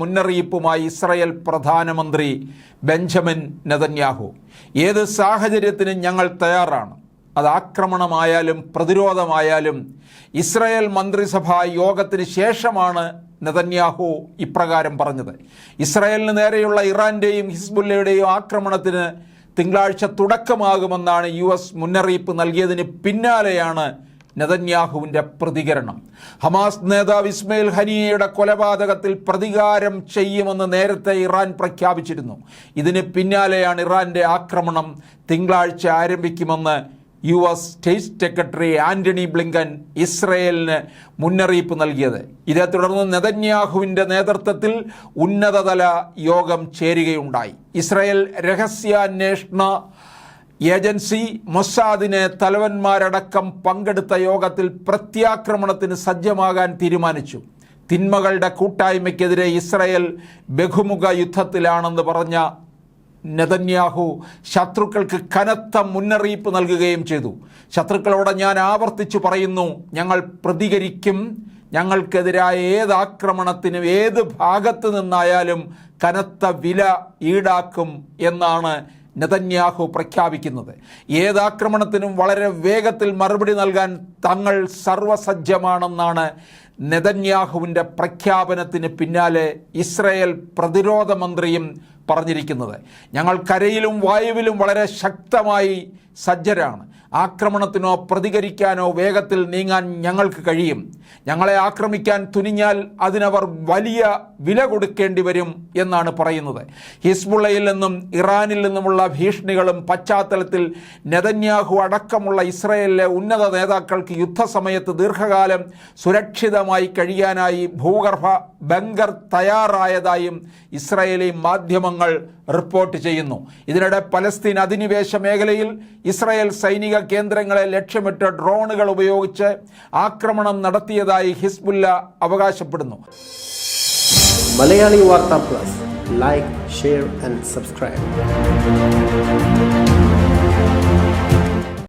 മുന്നറിയിപ്പുമായി ഇസ്രയേൽ പ്രധാനമന്ത്രി Benjamin Netanyahu. ഏത് സാഹചര്യത്തിനും ഞങ്ങൾ തയ്യാറാണ്. അത് ആക്രമണമായാലും പ്രതിരോധമായാലും ഇസ്രയേൽ മന്ത്രിസഭാ യോഗത്തിന് ശേഷമാണ് നെതന്യാഹു ഇപ്രകാരം പറഞ്ഞത്. ഇസ്രയേലിന് നേരെയുള്ള ഇറാന്റെയും ഹിസ്ബുല്ലയുടെയും ആക്രമണത്തിന് തിങ്കളാഴ്ച തുടക്കമാകുമെന്നാണ് യു എസ് മുന്നറിയിപ്പ് നൽകിയതിന് പിന്നാലെയാണ് നെതന്യാഹുവിന്റെ പ്രതികരണം. ഹമാസ് നേതാവ് ഇസ്മയിൽ ഹനിയയുടെ കൊലപാതകത്തിൽ പ്രതികാരം ചെയ്യുമെന്ന് നേരത്തെ ഇറാൻ പ്രഖ്യാപിച്ചിരുന്നു. ഇതിന് പിന്നാലെയാണ് ഇറാന്റെ ആക്രമണം തിങ്കളാഴ്ച ആരംഭിക്കുമെന്ന് U S state secretary Antony Blinken ഇസ്രയേലിന് മുന്നറിയിപ്പ് നൽകിയത്. ഇതേ തുടർന്ന് നെതന്യാഹുവിന്റെ നേതൃത്വത്തിൽ ഉന്നതതല യോഗം ചേരുകയുണ്ടായി. ഇസ്രയേൽ രഹസ്യാന്വേഷണ ഏജൻസി മൊസാദിനെ തലവന്മാരടക്കം പങ്കെടുത്ത യോഗത്തിൽ പ്രത്യാക്രമണത്തിന് സജ്ജമാകാൻ തീരുമാനിച്ചു. തിന്മകളുടെ കൂട്ടായ്മയ്ക്കെതിരെ ഇസ്രയേൽ ബഹുമുഖ യുദ്ധത്തിലാണെന്ന് പറഞ്ഞ നെതന്യാഹു ശത്രുക്കൾക്ക് കനത്ത മുന്നറിയിപ്പ് നൽകുകയും ചെയ്തു. ശത്രുക്കളോട് ഞാൻ ആവർത്തിച്ചു പറയുന്നു ഞങ്ങൾ പ്രതികരിക്കും ഞങ്ങൾക്കെതിരായ ഏത് ആക്രമണത്തിനും ഏത് ഭാഗത്ത് നിന്നായാലും കനത്ത വില ഈടാക്കും എന്നാണ് നെതന്യാഹു പ്രഖ്യാപിക്കുന്നത്. ഏതാക്രമണത്തിനും വളരെ വേഗത്തിൽ മറുപടി നൽകാൻ തങ്ങൾ സർവസജ്ജമാണെന്നാണ് നെതന്യാഹുവിന്റെ പ്രഖ്യാപനത്തിന് പിന്നാലെ ഇസ്രയേൽ പ്രതിരോധ മന്ത്രിയും പറഞ്ഞിരിക്കുന്നത്. ഞങ്ങൾ കരയിലും വായുവിലും വളരെ ശക്തമായി സജ്ജരാണ്. ആക്രമണത്തിനോ പ്രതികരിക്കാനോ വേഗത്തിൽ നീങ്ങാൻ ഞങ്ങൾക്ക് കഴിയും. ഞങ്ങളെ ആക്രമിക്കാൻ തുനിഞ്ഞാൽ അതിനവർ വലിയ വില കൊടുക്കേണ്ടി വരും എന്നാണ് പറയുന്നത്. ഹിസ്ബുള്ളയിൽ നിന്നും ഇറാനിൽ നിന്നുമുള്ള ഭീഷണികളും പശ്ചാത്തലത്തിൽ നെതന്യാഹു അടക്കമുള്ള ഇസ്രയേലിലെ ഉന്നത നേതാക്കൾക്ക് യുദ്ധസമയത്ത് ദീർഘകാലം സുരക്ഷിതമായി കഴിയാനായി ഭൂഗർഭ ബങ്കർ തയ്യാറായതായും ഇസ്രയേലി മാധ്യമങ്ങൾ റിപ്പോർട്ട് ചെയ്യുന്നു. ഇതിനിടെ പലസ്തീൻ അധിനിവേശ മേഖലയിൽ ഇസ്രായേൽ സൈനിക കേന്ദ്രങ്ങളെ ലക്ഷ്യമിട്ട് ഡ്രോണുകൾ ഉപയോഗിച്ച് ആക്രമണം നടത്തിയതായി ഹിസ്ബുല്ല അവകാശപ്പെടുന്നു. മലയാളി വാർത്താ plus. Like share and subscribe.